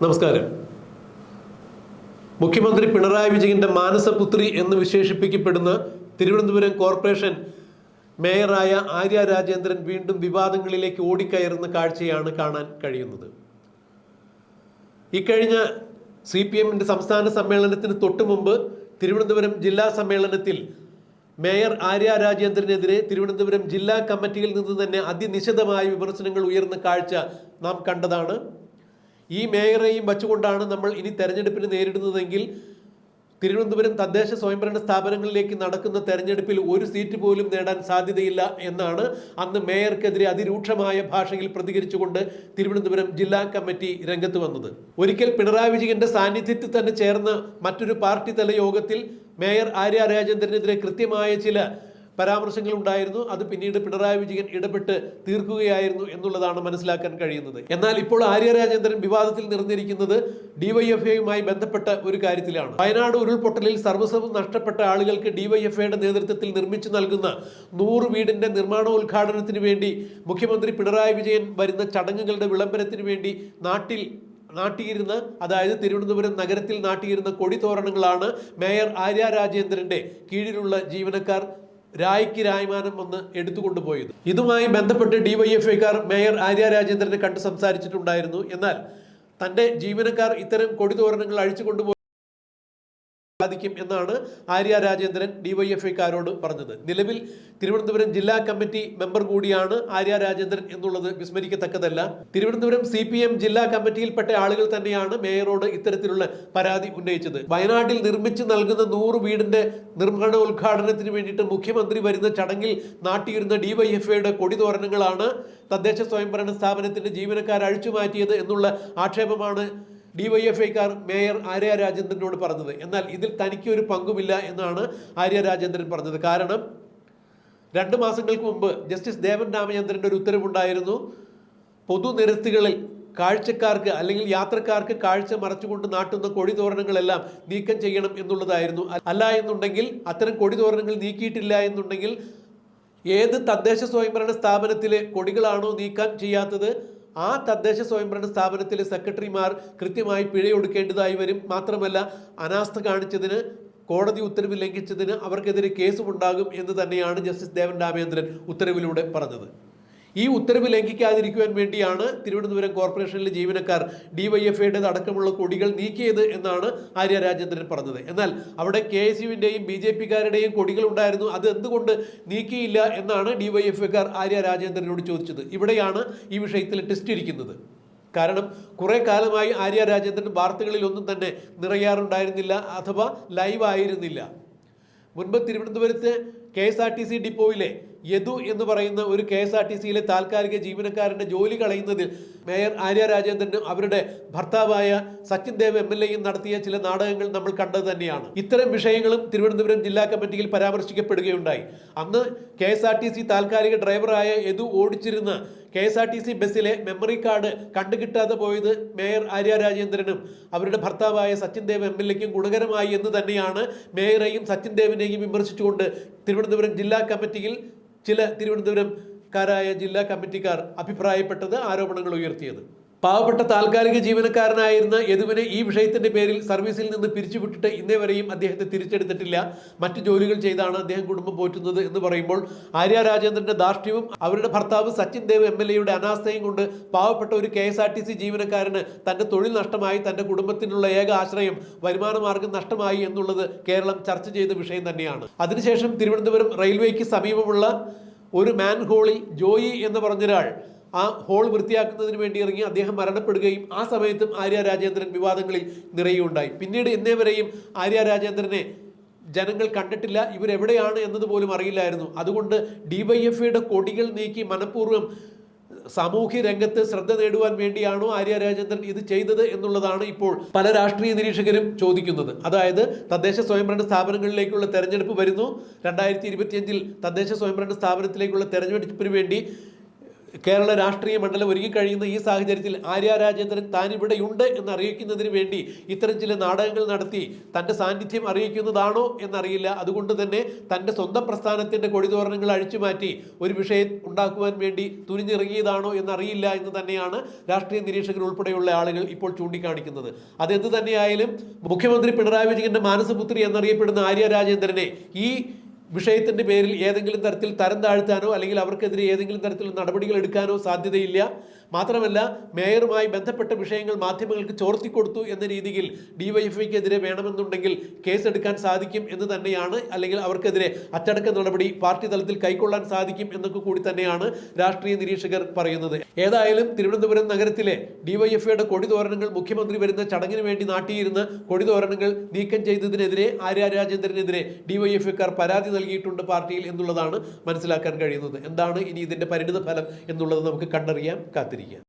നമസ്കാരം. മുഖ്യമന്ത്രി പിണറായി വിജയന്റെ മാനസപുത്രി എന്ന് വിശേഷിപ്പിക്കപ്പെടുന്ന തിരുവനന്തപുരം കോർപ്പറേഷൻ മേയറായ ആര്യ രാജേന്ദ്രൻ വീണ്ടും വിവാദങ്ങളിലേക്ക് ഓടിക്കയറുന്ന കാഴ്ചയാണ് കാണാൻ കഴിയുന്നത്. ഇക്കഴിഞ്ഞ സി പി എമ്മിന്റെ സംസ്ഥാന സമ്മേളനത്തിന് തൊട്ടു മുമ്പ് തിരുവനന്തപുരം ജില്ലാ സമ്മേളനത്തിൽ മേയർ ആര്യ രാജേന്ദ്രനെതിരെ തിരുവനന്തപുരം ജില്ലാ കമ്മിറ്റിയിൽ നിന്ന് തന്നെ അതിനിശിതമായ വിമർശനങ്ങൾ ഉയർന്ന കാഴ്ച നാം കണ്ടതാണ്. ഈ മേയറേയും വച്ചുകൊണ്ടാണ് നമ്മൾ ഇനി തെരഞ്ഞെടുപ്പിന് നേരിടുന്നതെങ്കിൽ തിരുവനന്തപുരം തദ്ദേശ സ്വയംഭരണ സ്ഥാപനങ്ങളിലേക്ക് നടക്കുന്ന തെരഞ്ഞെടുപ്പിൽ ഒരു സീറ്റ് പോലും നേടാൻ സാധ്യതയില്ല എന്നാണ് അന്ന് മേയർക്കെതിരെ അതിരൂക്ഷമായ ഭാഷയിൽ പ്രതികരിച്ചുകൊണ്ട് തിരുവനന്തപുരം ജില്ലാ കമ്മിറ്റി രംഗത്ത് വന്നത്. ഒരിക്കൽ പിണറായി വിജയന്റെ സാന്നിധ്യത്തിൽ തന്നെ ചേർന്ന മറ്റൊരു പാർട്ടി തല യോഗത്തിൽ മേയർ ആര്യ രാജേന്ദ്രനെതിരെ കൃത്യമായ ചില പരാമർശങ്ങൾ ഉണ്ടായിരുന്നു അത് പിന്നീട് പിണറായി വിജയൻ ഇടപെട്ട് തീർക്കുകയായിരുന്നു എന്നുള്ളതാണ് മനസ്സിലാക്കാൻ കഴിയുന്നത്. എന്നാൽ ഇപ്പോൾ ആര്യ രാജേന്ദ്രൻ വിവാദത്തിൽ നിറഞ്ഞിരിക്കുന്നത് ഡിവൈഎഫ്ഐയുമായി ബന്ധപ്പെട്ട ഒരു കാര്യത്തിലാണ്. വയനാട് ഉരുൾപൊട്ടലിൽ സർവസ്വം നഷ്ടപ്പെട്ട ആളുകൾക്ക് ഡിവൈഎഫ്ഐയുടെ നേതൃത്വത്തിൽ നിർമ്മിച്ചു നൽകുന്ന നൂറ് വീടിന്റെ നിർമ്മാണോദ്ഘാടനത്തിന് വേണ്ടി മുഖ്യമന്ത്രി പിണറായി വിജയൻ വരുന്ന ചടങ്ങുകളുടെ വിളംബരത്തിന് വേണ്ടി നാട്ടിൽ നാട്ടിയിരുന്ന അതായത് തിരുവനന്തപുരം നഗരത്തിൽ നാട്ടിയിരുന്ന കൊടിതോരണങ്ങളാണ് മേയർ ആര്യ രാജേന്ദ്രന്റെ കീഴിലുള്ള ജീവനക്കാർ രായ്ക്ക് രായ്മാനം വന്ന് എടുത്തുകൊണ്ടുപോയത്. ഇതുമായി ബന്ധപ്പെട്ട് ഡിവൈഎഫ്ഐക്കാർ മേയർ ആര്യ രാജേന്ദ്രനെ കണ്ട് സംസാരിച്ചിട്ടുണ്ടായിരുന്നു. എന്നാൽ തന്റെ ജീവനക്കാർ ഇത്തരം കൊടിതോരണങ്ങൾ അഴിച്ചു സാധിക്കും എന്നാണ് ആര്യ രാജേന്ദ്രൻ ഡിവൈഎഫ്ഐക്കാരോട് പറഞ്ഞത്. നിലവിൽ തിരുവനന്തപുരം ജില്ലാ കമ്മിറ്റി മെമ്പർ കൂടിയാണ് ആര്യ രാജേന്ദ്രൻ എന്നുള്ളത് വിസ്മരിക്കത്തക്കതല്ല. തിരുവനന്തപുരം സി പി എം ജില്ലാ കമ്മിറ്റിയിൽപ്പെട്ട ആളുകൾ തന്നെയാണ് മേയറോട് ഇത്തരത്തിലുള്ള പരാതി ഉന്നയിച്ചത്. വയനാട്ടിൽ നിർമ്മിച്ചു നൽകുന്ന നൂറ് വീടിന്റെ നിർമ്മാണ ഉദ്ഘാടനത്തിന് വേണ്ടിയിട്ട് മുഖ്യമന്ത്രി വരുന്ന ചടങ്ങിൽ നാട്ടിയിരുന്ന ഡിവൈഎഫ്ഐയുടെ കൊടിതോരണങ്ങളാണ് തദ്ദേശ സ്വയംഭരണ സ്ഥാപനത്തിന്റെ ജീവനക്കാർ അഴിച്ചുമാറ്റിയത് എന്നുള്ള ആക്ഷേപമാണ് ഡിവൈഎഫ്ഐക്കാർ മേയർ ആര്യ രാജേന്ദ്രനോട് പറഞ്ഞത്. എന്നാൽ ഇതിൽ തനിക്ക് ഒരു പങ്കുമില്ല എന്നാണ് ആര്യ രാജേന്ദ്രൻ പറഞ്ഞത്. കാരണം രണ്ട് മാസങ്ങൾക്ക് മുമ്പ് ജസ്റ്റിസ് ദേവൻ രാമചന്ദ്രന്റെ ഒരു ഉത്തരവുണ്ടായിരുന്നു. പൊതുനിരത്തുകളിൽ കാഴ്ചക്കാർക്ക് അല്ലെങ്കിൽ യാത്രക്കാർക്ക് കാഴ്ച മറച്ചുകൊണ്ട് നാട്ടുന്ന കൊടിതോരണങ്ങളെല്ലാം നീക്കം ചെയ്യണം എന്നുള്ളതായിരുന്നു. അല്ല എന്നുണ്ടെങ്കിൽ അത്തരം കൊടിതോരണങ്ങൾ നീക്കിയിട്ടില്ല എന്നുണ്ടെങ്കിൽ ഏത് തദ്ദേശ സ്വയംഭരണ സ്ഥാപനത്തിലെ കൊടികളാണോ നീക്കാൻ ചെയ്യാത്തത്? ആ തദ്ദേശ സ്വയംഭരണ സ്ഥാപനത്തിലെ സെക്രട്ടറിമാർ കൃത്യമായി പിഴയൊടുക്കേണ്ടതായി വരും. മാത്രമല്ല അനാസ്ഥ കാണിച്ചതിന് കോടതി ഉത്തരവ് ലംഘിച്ചതിന് അവർക്കെതിരെ കേസുമുണ്ടാകും എന്ന് തന്നെയാണ് ജസ്റ്റിസ് ദേവൻ രാമേന്ദ്രൻ ഉത്തരവിലൂടെ പറഞ്ഞത്. ഈ ഉത്തരവ് ലംഘിക്കാതിരിക്കുവാൻ വേണ്ടിയാണ് തിരുവനന്തപുരം കോർപ്പറേഷനിലെ ജീവനക്കാർ ഡിവൈഎഫ്ഐയുടെ അടക്കമുള്ള കൊടികൾ നീക്കിയത് എന്നാണ് ആര്യ രാജേന്ദ്രൻ പറഞ്ഞത്. എന്നാൽ അവിടെ കെ എസ് യുവിന്റെയും ബി ജെ പിക്കാരുടെയും കൊടികൾ ഉണ്ടായിരുന്നു അത് എന്തുകൊണ്ട് നീക്കിയില്ല എന്നാണ് ഡിവൈഎഫ്ഐക്കാർ ആര്യ രാജേന്ദ്രനോട് ചോദിച്ചത്. ഇവിടെയാണ് ഈ വിഷയത്തിൽ ടെസ്റ്റ് ഇരിക്കുന്നത്. കാരണം കുറേ കാലമായി ആര്യ രാജേന്ദ്രൻ വാർത്തകളിൽ ഒന്നും തന്നെ നിറയാറുണ്ടായിരുന്നില്ല അഥവാ ലൈവ് ആയിരുന്നില്ല മുൻപ് തിരുവനന്തപുരത്ത് K S R T C ഡിപ്പോയിലെ Yadu എന്ന് പറയുന്ന ഒരു കെ എസ് ആർ ടി സിയിലെ താൽക്കാലിക ജീവനക്കാരന്റെ ജോലി കളയുന്നതിൽ മേയർ ആര്യ രാജേന്ദ്രനും അവരുടെ ഭർത്താവായ സച്ചിൻ ദേവ് എം എൽ എയും നടത്തിയ ചില നാടകങ്ങൾ നമ്മൾ കണ്ടത് തന്നെയാണ്. ഇത്തരം വിഷയങ്ങളും തിരുവനന്തപുരം ജില്ലാ കമ്മിറ്റിയിൽ പരാമർശിക്കപ്പെടുകയുണ്ടായി. അന്ന് K S R T C താൽക്കാലിക ഡ്രൈവറായ യദു ഓടിച്ചിരുന്ന K S R T C ബസ്സിലെ മെമ്മറി കാർഡ് കണ്ടുകിട്ടാതെ പോയത് മേയർ ആര്യ രാജേന്ദ്രനും അവരുടെ ഭർത്താവായ സച്ചിൻ ദേവ് എം എൽ എക്കും ഗുണകരമായി എന്ന് തന്നെയാണ് മേയറേയും സച്ചിൻ ദേവിനെയും വിമർശിച്ചുകൊണ്ട് തിരുവനന്തപുരം ജില്ലാ കമ്മിറ്റിയിൽ ചില തിരുവനന്തപുരം കാരായ ജില്ലാ കമ്മിറ്റിക്കാർ അഭിപ്രായപ്പെട്ടത് ആരോപണങ്ങൾ ഉയർത്തിയത്. പാവപ്പെട്ട താൽക്കാലിക ജീവനക്കാരനായിരുന്ന യദുവിനെ ഈ വിഷയത്തിന്റെ പേരിൽ സർവീസിൽ നിന്ന് പിരിച്ചുവിട്ടിട്ട് ഇന്നേ വരെയും അദ്ദേഹത്തെ തിരിച്ചെടുത്തിട്ടില്ല. മറ്റു ജോലികൾ ചെയ്താണ് അദ്ദേഹം കുടുംബം പോറ്റുന്നത് എന്ന് പറയുമ്പോൾ ആര്യ രാജേന്ദ്രന്റെ ധാർഷ്ട്യവും അവരുടെ ഭർത്താവ് സച്ചിൻ ദേവ് എം എൽ എയുടെ അനാസ്ഥയും കൊണ്ട് പാവപ്പെട്ട ഒരു K S R T C ജീവനക്കാരന് തന്റെ തൊഴിൽ നഷ്ടമായി തന്റെ കുടുംബത്തിനുള്ള ഏക ആശ്രയം വരുമാന മാർഗം നഷ്ടമായി എന്നുള്ളത് കേരളം ചർച്ച ചെയ്ത വിഷയം തന്നെയാണ്. അതിനുശേഷം തിരുവനന്തപുരം റെയിൽവേക്ക് സമീപമുള്ള ഒരു മാൻ ഹോളിൽ ജോയി എന്ന് പറഞ്ഞൊരാൾ ആ ഹോൾ വൃത്തിയാക്കുന്നതിന് വേണ്ടി ഇറങ്ങി അദ്ദേഹം മരണപ്പെടുകയും ആ സമയത്തും ആര്യ രാജേന്ദ്രൻ വിവാദങ്ങളിൽ നിറയുണ്ടായി പിന്നീട് ഇന്നേ വരെയും ആര്യ രാജേന്ദ്രനെ ജനങ്ങൾ കണ്ടിട്ടില്ല ഇവരെവിടെയാണ് എന്നത് പോലും അറിയില്ലായിരുന്നു. അതുകൊണ്ട് ഡിവൈഎഫ്ഐയുടെ കൊടികൾ നീക്കി മനഃപൂർവം സാമൂഹ്യ രംഗത്ത് ശ്രദ്ധ നേടുവാൻ വേണ്ടിയാണോ ആര്യ രാജേന്ദ്രൻ ഇത് ചെയ്തത് എന്നുള്ളതാണ് ഇപ്പോൾ പല രാഷ്ട്രീയ നിരീക്ഷകരും ചോദിക്കുന്നത്. അതായത് തദ്ദേശ സ്വയംഭരണ സ്ഥാപനങ്ങളിലേക്കുള്ള തെരഞ്ഞെടുപ്പ് വരുന്നു. രണ്ടായിരത്തി ഇരുപത്തിയഞ്ചിൽ തദ്ദേശ സ്വയംഭരണ സ്ഥാപനത്തിലേക്കുള്ള തെരഞ്ഞെടുപ്പിന് വേണ്ടി കേരള രാഷ്ട്രീയ മണ്ഡലം ഒരുങ്ങി കഴിയുന്ന ഈ സാഹചര്യത്തിൽ ആര്യ രാജേന്ദ്രൻ താൻ ഇവിടെയുണ്ട് എന്ന് അറിയിക്കുന്നതിന് വേണ്ടി ഇത്തരം ചില നാടകങ്ങൾ നടത്തി തന്റെ സാന്നിധ്യം അറിയിക്കുന്നതാണോ എന്നറിയില്ല. അതുകൊണ്ട് തന്നെ തന്റെ സ്വന്തം പ്രസ്ഥാനത്തിന്റെ കൊടിതോരണങ്ങൾ അഴിച്ചുമാറ്റി ഒരു വിഷയം ഉണ്ടാക്കുവാൻ വേണ്ടി തുനിഞ്ഞിറങ്ങിയതാണോ എന്നറിയില്ല എന്ന് തന്നെയാണ് രാഷ്ട്രീയ നിരീക്ഷകർ ഉൾപ്പെടെയുള്ള ആളുകൾ ഇപ്പോൾ ചൂണ്ടിക്കാണിക്കുന്നത്. അതെന്ത് തന്നെയായാലും മുഖ്യമന്ത്രി പിണറായി വിജയന്റെ മാനസപുത്രി എന്നറിയപ്പെടുന്ന ആര്യ രാജേന്ദ്രനെ ഈ വിഷയത്തിന്റെ പേരിൽ ഏതെങ്കിലും തരത്തിൽ തരം താഴ്ത്താനോ അല്ലെങ്കിൽ അവർക്കെതിരെ ഏതെങ്കിലും തരത്തിൽ നടപടികൾ എടുക്കാനോ സാധ്യതയില്ല. മാത്രമല്ല മേയറുമായി ബന്ധപ്പെട്ട വിഷയങ്ങൾ മാധ്യമങ്ങൾക്ക് ചോർത്തിക്കൊടുത്തു എന്ന രീതിയിൽ ഡിവൈഎഫ്ഐക്കെതിരെ വേണമെന്നുണ്ടെങ്കിൽ കേസെടുക്കാൻ സാധിക്കും എന്ന് തന്നെയാണ് അല്ലെങ്കിൽ അവർക്കെതിരെ അച്ചടക്ക നടപടി പാർട്ടി തലത്തിൽ കൈക്കൊള്ളാൻ സാധിക്കും എന്നൊക്കെ കൂടി തന്നെയാണ് രാഷ്ട്രീയ നിരീക്ഷകർ പറയുന്നത്. ഏതായാലും തിരുവനന്തപുരം നഗരത്തിലെ ഡിവൈഎഫ്ഐയുടെ കൊടിതോരണങ്ങൾ മുഖ്യമന്ത്രി വരുന്ന ചടങ്ങിന് വേണ്ടി നാട്ടിയിരുന്ന കൊടിതോരണങ്ങൾ നീക്കം ചെയ്തതിനെതിരെ ആര്യ രാജേന്ദ്രനെതിരെ ഡിവൈഎഫ്ഐക്കാർ പരാതി നൽകിയിട്ടുണ്ട് പാർട്ടിയിൽ എന്നുള്ളതാണ് മനസ്സിലാക്കാൻ കഴിയുന്നത്. എന്താണ് ഇനി ഇതിന്റെ പരിണിത ഫലം എന്നുള്ളത് നമുക്ക് കണ്ടറിയാം. കാത്തിരിക്കാം